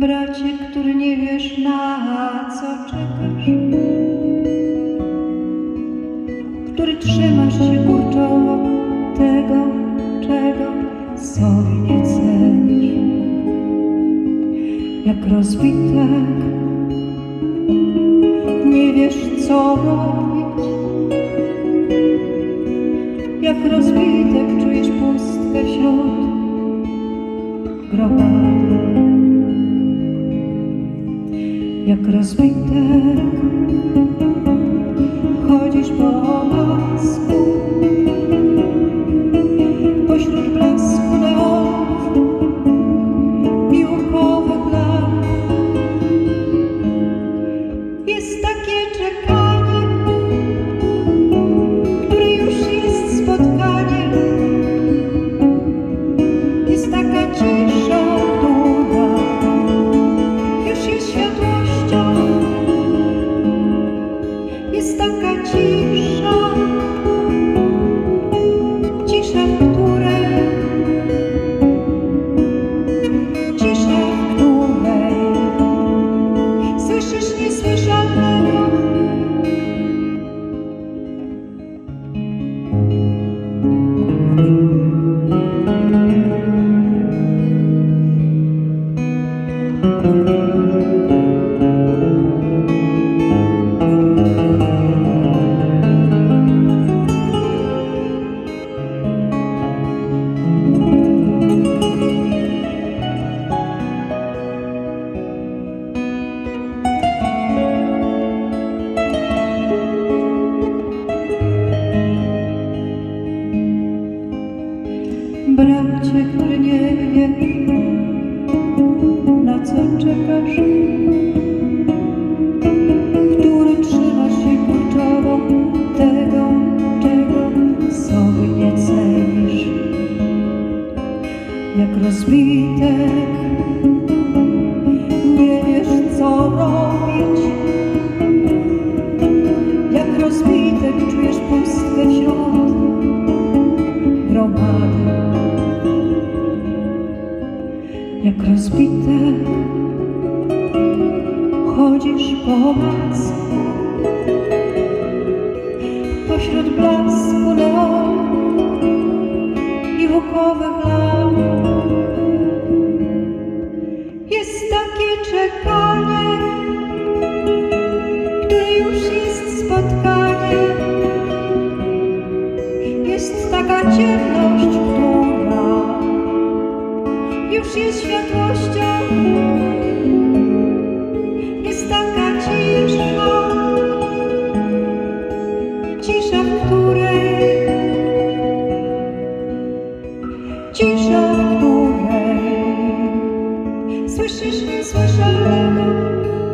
Bracie, który nie wiesz na co czekasz, który trzymasz się kurczowo tego, czego sobie nie cenisz. Jak rozbitek, nie wiesz co robić. Jak rozbitek czujesz pustkę wśród grobady. Jak rozbitek chodzisz po pasku pośród blasku neonów i łukowych lamp. Jest takie czekanie, które już jest spotkaniem. Jest taka cisza, Bracie, który nie wiesz, na co czekasz, który trzymasz się kurczowo tego, czego sobie nie cenisz. Jak rozbitek, nie wiesz co robić. Jak rozbitek czujesz pustkę wśród gromady. Jak rozbitek chodzisz po pasku pośród blasku neonów i łukowych lamp. Jest takie czekanie, cisza, w której, słyszysz niesłyszalnego.